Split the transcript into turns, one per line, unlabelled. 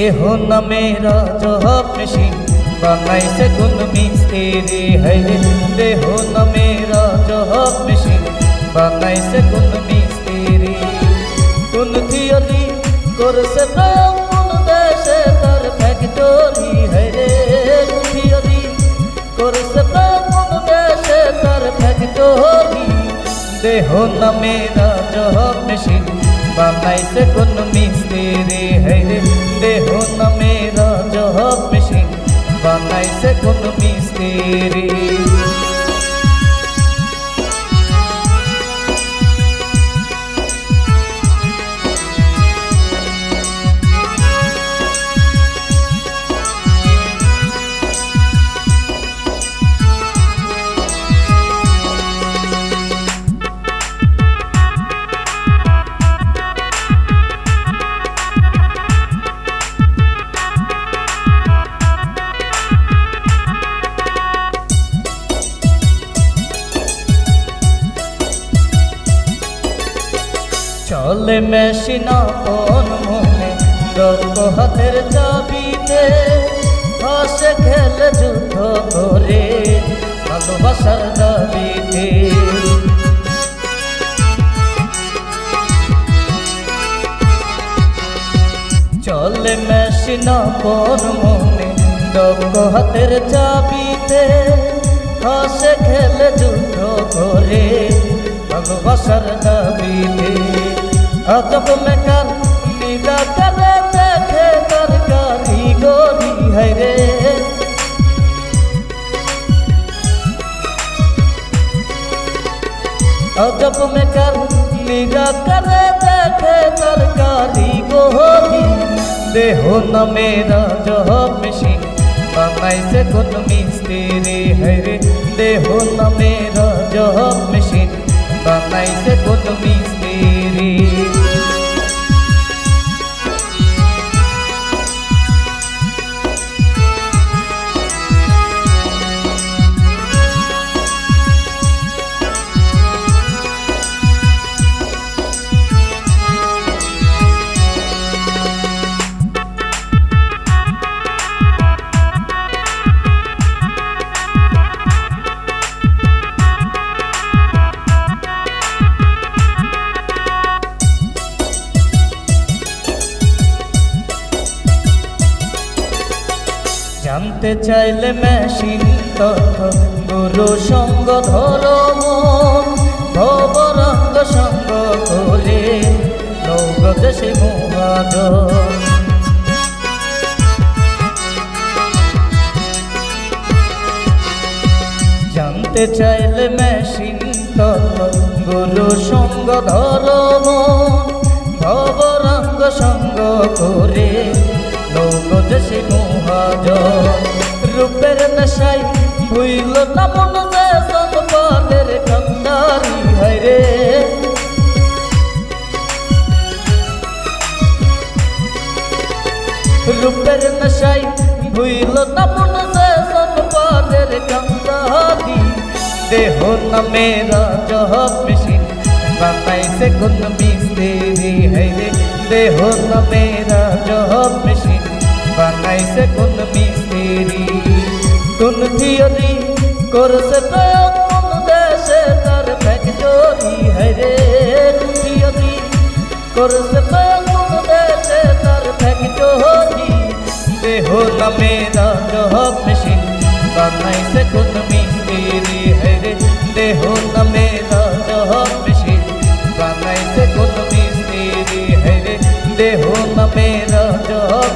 দেহ নামেরা জহব মেশিন বানাইছে কোন মিস্ত্রি হরে দেহ নামেরা জহব মেশিন বানাইছে কোন মিস্ত্রি? কোন থিওরি করছে প্রয়োগ কোন দেশে তার ফ্যাক্টরি হরে থিওরি করছে প্রয়োগ কোন দেশে তার ফ্যাক্টরি দেহ নামেরা জহব মেশিন বানাইছে কোন মিস্ত্রি? হরে দেহ নামেরা জহব মেশিন। বানাইছে কোন মিস্ত্রি? চলে মেশিন আপন মনে গর্ব হাতের চাবিতে হাসে খেলে যুদ্ধ করে, ভালোবাসার দাবিতে। চলে মেশিন আপন মনে দক্ষ হাতের চাবিতে হাসে খেলে যুদ্ধ করে, ভালোবাসার দাবিতে। আজব মেকার নিদা করে দেখে তার কারিগরি হাইরে আজব মেকার নিদা করে দেখে তার কারিগরি দেহ নামেরা জহব মেশিন বানাইছে কোন মিস্ত্রি হরে দেহ নামেরা জহব মেশিন বানাইছে জানতে চাইলে মেশিন তথ্য, গুরু সঙ্গ ধরম ভবরঙ্গ সঙ্গ করে নৌগ দেশে মহাজ জানতে চাইলে মেশিন তথ্য, গুরু সঙ্গ ধরম ভবরঙ্গ সঙ্গ করে মহাজ রূপের নেশাই হইল না মন দেশন পালের কান্দারি হাইরে রূপের নেশাই হইল না মন দেশন পালের কান্দারি দেহ নামেরা জহব মেশিন বানাইছে কোন মিস্ত্রি হাইরে দেহ নামেরা জহব মেশিন বানাইছে কোন মিস্ত্রি? কোন থিওরি করছে প্রয়োগ কোন দেশে? তার ফ্যাক্টরি হাইরে থিওরি করছে প্রয়োগ কোন দেশে? তার ফ্যাক্টরি দেহ নামেরা জহব মেশিন বানাইছে কোন মিস্ত্রি? হাইরে দেহ নামেরা জহব মেশিন বানাইছে কোন মিস্ত্রি? হাইরে দেহ নামেরা জহব